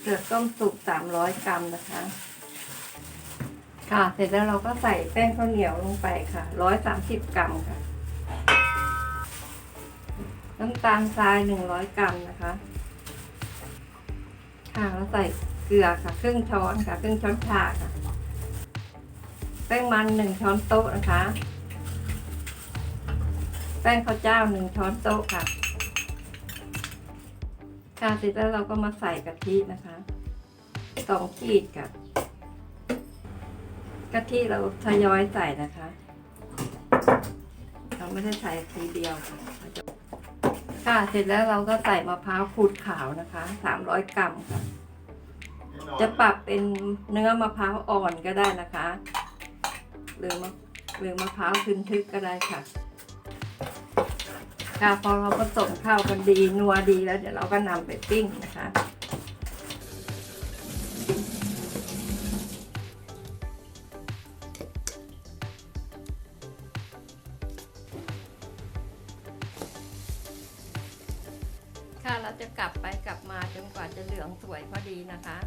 เกลือต้มสุกสามร้อยกรัมนะคะ ค่ะเสร็จแล้วเราก็ใส่แป้งข้าวเหนียวลงไปค่ะร้อยสามสิบกรัมค่ะ น้ำตาลทรายหนึ่งร้อยกรัมนะคะ ค่ะแล้วใส่เกลือค่ะ ครึ่งช้อนค่ะ ครึ่งช้อนชาค่ะ แป้งมันหนึ่งช้อนโต๊ะนะคะ แป้งข้าวเจ้าหนึ่งช้อนโต๊ะค่ะ ค่ะเสร็จแล้วเราก็มาใส่กะทินะคะสองขีดค่ะกะทิเราทยอยใส่นะคะ เราไม่ได้ใส่ทีเดียวค่ะเราจะค่ะเสร็จแล้วเราก็ใส่มะพร้าวขูดขาวนะคะสามร้อยกรัมค่ะจะปรับเป็นเนื้อมะพร้าวอ่อนก็ได้นะคะ หรือมะหรือมะพร้าวทึนทึกก็ได้ค่ะะค่ะพอเราผสมเข้ากันดีนัวดีแล้วเดี๋ยวเราก็นำไปปิ้งนะคะค่ะเราจะกลับไปกลับมาจนกว่าจะเหลืองสวยพอดีนะคะ